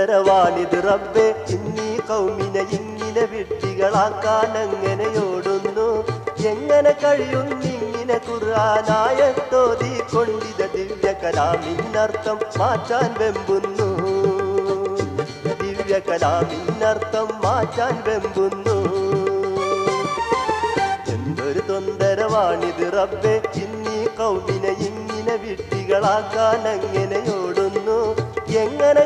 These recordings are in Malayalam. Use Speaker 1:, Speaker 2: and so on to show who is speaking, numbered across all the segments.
Speaker 1: തൊന്തരവാണിത് റബ്ബെ. ഇന്നീ കൗമിനെ ഇങ്ങനെ എങ്ങനെ ഓടുന്നു? എങ്ങനെ കഴിയുന്നിങ്ങനെ ഖുർആനായത്തോതി കൊണ്ടിത ദിവ്യ കലാമിന്നർത്ഥം മാറ്റാൻ വെമ്പുന്നു? ദിവ്യ കലാമിന്നർത്ഥം മാറ്റാൻ വെമ്പുന്നു. എന്തൊരു തൊന്തരവാണിത് റബ്ബെ. ഇന്നീ കൗമിനെ ഇങ്ങനെ എങ്ങനെ ഓടുന്നു? എങ്ങനെ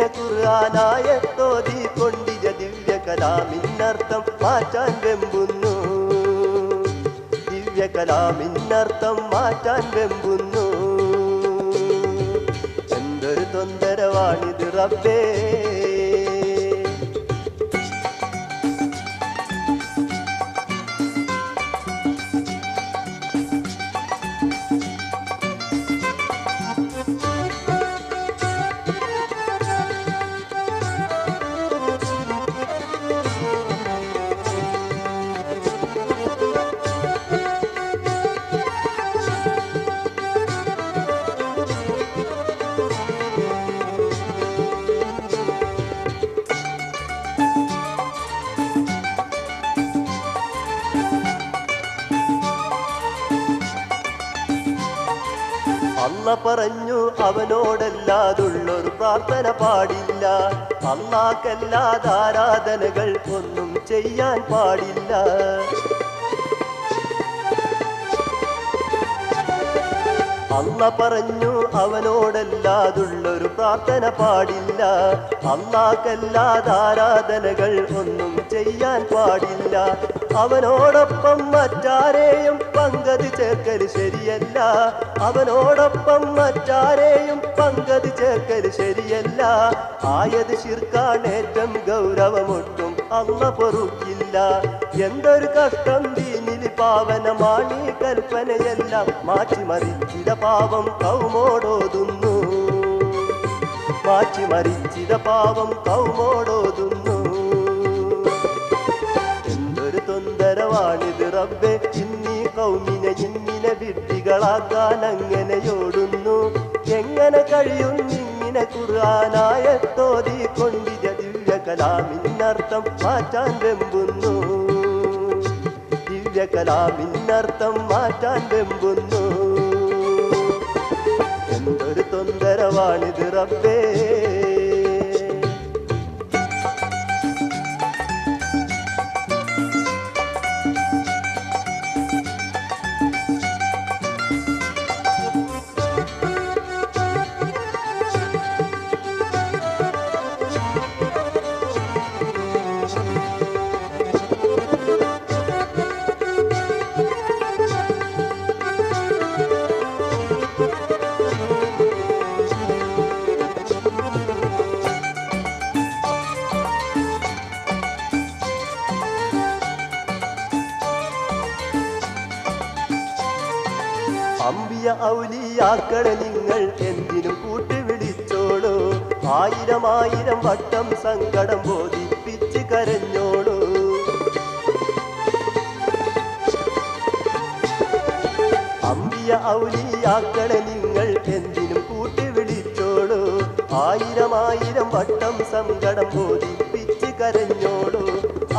Speaker 1: കഴിയുന്നിങ്ങനെ ഖുർആനായത്തോതി കൊണ്ടിജ ദിവ്യ കലാമിന്നർത്ഥം മാറ്റാൻ വെമ്പുന്നു. ദിവ്യ കലാമിന്നർത്ഥം മാറ്റാൻ വെമ്പുന്നു. എന്തൊരു തൊന്തരവാണിത് റബ്ബേ. പറഞ്ഞു അവനോടല്ലാതുള്ളൊരു പ്രാർത്ഥന പാടില്ല. അള്ളാക്കല്ലാതെ ആരാധനകൾ ഒന്നും ചെയ്യാൻ പാടില്ല. അമ്മ പറഞ്ഞു അവനോടല്ലാതുള്ളൊരു പ്രാർത്ഥന പാടില്ല. അമ്മാക്കല്ലാതെ ആരാധനകൾ ഒന്നും ചെയ്യാൻ പാടില്ല. അവനോടൊപ്പം മറ്റാരെയും പങ്കതി ചേർക്കൽ ശരിയല്ല. അവനോടൊപ്പം മറ്റാരെയും പങ്കതി ചേർക്കൽ ശരിയല്ല. ആയത് ശിർക്കാണേറ്റം ഗൗരവമൊട്ടും അമ്മ പൊറുക്കില്ല. എന്തൊരു കഷ്ടം ദീനിൽ ഈ കൽപ്പനയെല്ലാം മാറ്റിമറിച്ചിത പാവം കൗമോടോതുന്നു. മാറ്റിമറിച്ചിത പാവം കൗമോടോതുന്നു തൊന്തരവാണിത് റബ്ബെ. ജിന്നി കൗമിനെ ചിന്നിലെ വിഡ്ഢികളാക്കാൻ അങ്ങനെയോടുന്നു എങ്ങനെ കഴിയും ഇങ്ങനെ കുറാനായ തോതി കൊണ്ടിജ ദിവ്യ കലാമിന്നർത്ഥം മാറ്റാൻ വെമ്പുന്നു. ദിവ്യ കലാമിന്നർത്ഥം മാറ്റാൻ വെമ്പുന്നു. എന്തൊരു തൊന്തരവാണിത് റബ്ബേ. അമ്പിയ ഔലിയാക്കളെ നിങ്ങൾ എന്തിനും കൂട്ടി വിളിച്ചോളൂ ആയിരം ആയിരം വട്ടം സങ്കടം ബോധിപ്പിച്ച് കരഞ്ഞോളൂ. അമ്പിയ ഔലിയാക്കളെ നിങ്ങൾ എന്തിനും കൂട്ടി വിളിച്ചോളൂ ആയിരം ആയിരം വട്ടം സങ്കടം ബോധിപ്പിച്ച് കരഞ്ഞോളൂ.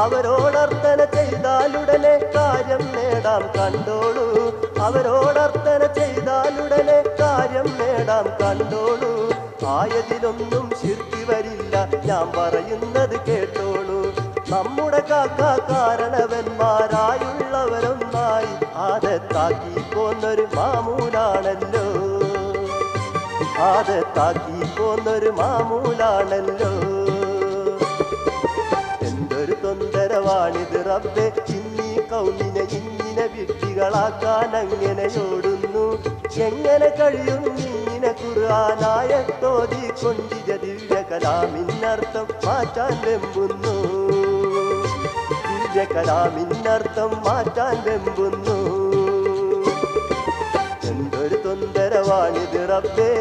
Speaker 1: അവരോടർത്തന ചെയ്താലുടനെ കാര്യം നേടാം കണ്ടോളൂ. അവരോടർത്തന ചെയ്താലുടനെ കാര്യം നേടാം കണ്ടോളൂ. ആയതിലൊന്നും ശിർത്തി വരില്ല ഞാൻ പറയുന്നത് കേട്ടോളൂ. നമ്മുടെ കാക്ക കാരണവന്മാരായുള്ളവരൊന്നായി ആദത്താക്കി പോന്നൊരു മാമൂലാണല്ലോ. ആദത്താക്കി പോന്നൊരു മാമൂലാണല്ലോ. റബ്ബെ ചിന്നി കൗമിനെ ഇങ്ങനെ അങ്ങനെ അങ്ങനെയോടുന്നു എങ്ങനെ കഴിയും ഇങ്ങനെ ഖുർആനായ തോതി കൊണ്ടിജ ദിവ്യ കലാമിന്നർത്ഥം മാറ്റാൻ വെമ്പുന്നു. ദിവ്യ കലാമിന്നർത്ഥം മാറ്റാൻ വെമ്പുന്നു. എന്തൊരു തൊന്തരവാണിത് റബ്ബേ.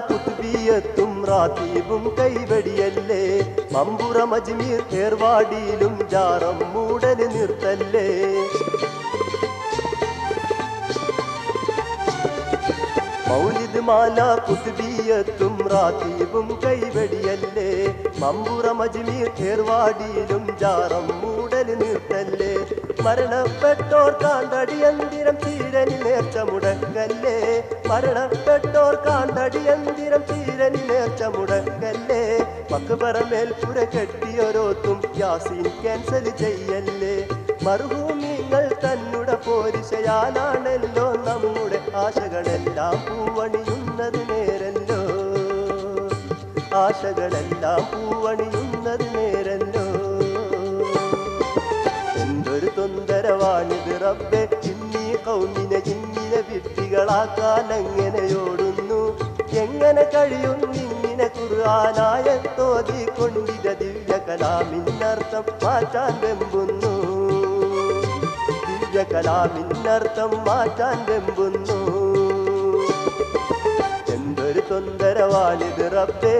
Speaker 1: മാല കുത്തുബിയത്തും റാത്തീബും കൈവടിയല്ലേ? മമ്പുറ മജ്മീർ ഏർവാടിയിലും ജാറം മൂടന് നിർത്തല്ലേ? മൗലിദ് മാല കുത്തുബിയത്തും റാത്തീബും കൈവടിയല്ലേ? മമ്പുറ മജ്മീർ ഏർവാടിയിലും ജാറം മൂടന് നിർത്തല്ലേ? മരണപ്പെട്ടോർ കാന്തടിയന്തിരം തീരനി നേർച്ച മുടക്കല്ലേ മരണപ്പെട്ടോർ കാന്തടിയന്തിരം തീരനി നേർച്ച മുടക്കല്ലേ മക്ബറമേൽ പുര കെട്ടിയൊരോത്തും യാസീൻ ക്യാൻസൽ ചെയ്യല്ലേ? മറുഭൂമിങ്ങൾ തന്നുടെ പോരിശയാലാണല്ലോ നമ്മുടെ ആശകളെല്ലാം പൂവണിയുന്നത് നേരല്ലോ. ആശകളെല്ലാം പൂവണിയുന്നത് തൊന്തരവാണിത് റബ്ബെ ചിന്നി കൗമിനെ ഇന്നിനെ വിട്ടികളാക്കാൻ എങ്ങനെയോടുന്നു എങ്ങനെ കഴിയും ഇങ്ങനെ കുറാനായ തോതി കൊണ്ടിത ദിവ്യ കലാമിന്നർത്ഥം മാറ്റാൻ വെമ്പുന്നു. ദിവ്യ കലാമിന്നർത്ഥം മാറ്റാൻ വെമ്പുന്നു. എന്തൊരു തൊന്തരവാണിത് റബ്ബേ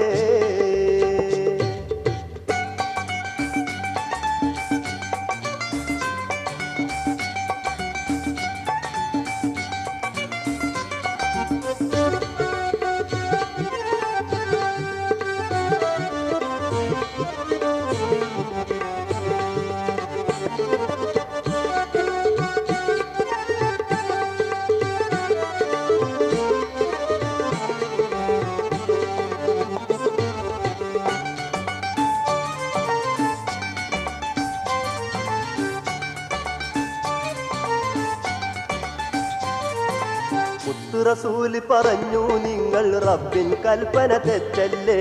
Speaker 1: മുത്തുറസൂൽ പറഞ്ഞു നിങ്ങൾ റബ്ബിൻ കൽപ്പന തെറ്റല്ലേ?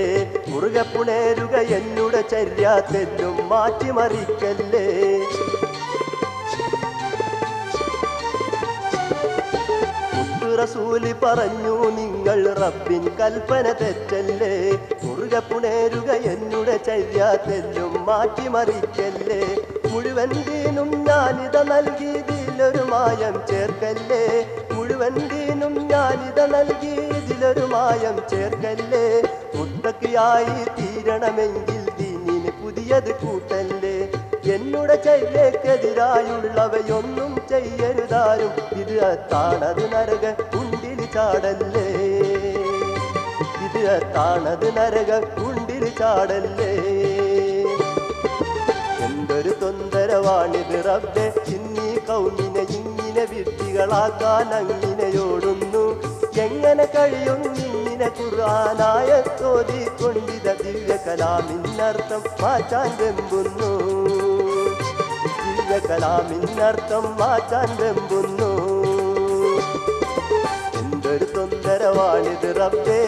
Speaker 1: മുറുകെ പുണേരുക എന്നുടെ ചര്യ തെല്ലും മാറ്റിമറിക്കല്ലേ? റസൂലി പറഞ്ഞു നിങ്ങൾ റബ്ബിൻ കൽപ്പന തെറ്റല്ലേ? മുറുകെ പുണേരുക എന്നുടെ ചര്യ തെല്ലും മാറ്റിമറിക്കല്ലേ? മുഴുവൻ ദീനും ഞാനിത നൽകിയതിലൊരു മായം ചേർക്കല്ലേ? മുഴുവൻ ദീനും ഞാനിത നൽകിയതിലൊരു മായം ചേർക്കല്ലേ? മുത്തക്കിയായി തീരണമെങ്കിൽ ദീനിന് പുതിയത് കൂട്ടല്ലേ? എന്നുടെ ചൈലേക്കെതിരായുള്ളവയൊന്നും ചെയ്യരുതാരും. ഇത് താണത് നരക കുണ്ടിൽ ചാടല്ലേ? ഇത് താണത് നരക കുണ്ടിൽ ചാടല്ലേ? എന്തൊരു തൊന്തരവാണിത് റബ്ബെ. കൗമിനെ ഇങ്ങനെ വിട്ടികളാക്കാൻ അങ്ങിനെയോടുന്നു എങ്ങനെ കഴിയും ഇങ്ങനെ ഖുർആനായ തോതിക്കൊണ്ടിത ദിവ്യ കലാമിന്നർത്ഥം മാറ്റാൻ വെമ്പുന്നു. ദിവ്യ കലാമിന്നർത്ഥം മാറ്റാൻ വെമ്പുന്നു. എന്തൊരു തൊന്തരവാണിത് റബ്ബേ.